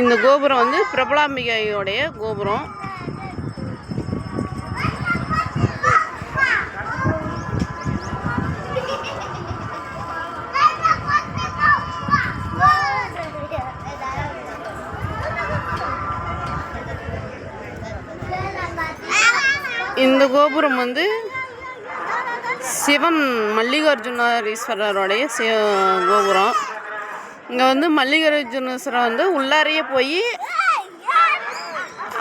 இந்த கோபுரம் வந்து பிரபலாம்பிகையோடைய கோபுரம். இந்த கோபுரம் வந்து சிவன் மல்லிகார்ஜுனீஸ்வரருடைய சிவ கோபுரம். இங்கே வந்து மல்லிகார்ஜுனேஸ்வரம் வந்து உள்ளாரையே போய்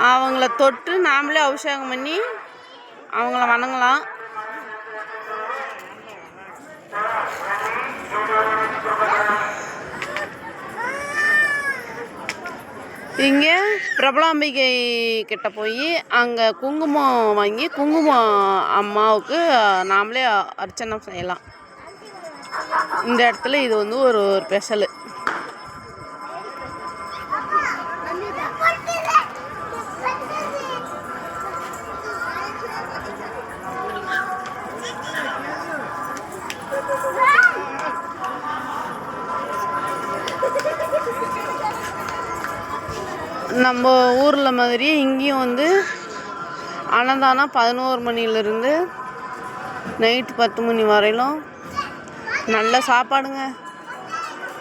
அவங்கள தொட்டு நாமளே அபிஷேகம் பண்ணி அவங்கள வணங்கலாம். இங்கே பிரபலாம்பிகை கிட்ட போய் அங்கே குங்குமம் வாங்கி குங்குமம் அம்மாவுக்கு நாமளே அர்ச்சனை செய்யலாம். இந்த இடத்துல இது வந்து ஒரு ஒரு ஸ்பெஷலு நம்ம ஊரில் மாதிரி இங்கேயும் வந்து அன்னதானம் பதினோரு மணிலேருந்து நைட்டு பத்து மணி வரையிலும் நல்ல சாப்பாடுங்க.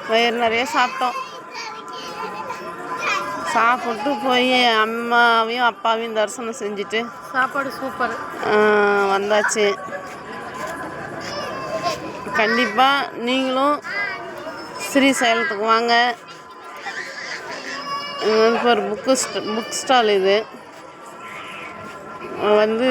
வயிறு நிறைய சாப்பிட்டோம். சாப்பிட்டு போய் அம்மாவையும் அப்பாவையும் தரிசனம் செஞ்சுட்டு சாப்பாடு சூப்பர். வந்தாச்சு. கண்டிப்பாக நீங்களும் ஸ்ரீசைலத்துக்கு வாங்க. இப்போ ஒரு புக்கு புக் ஸ்டால் இது. வந்து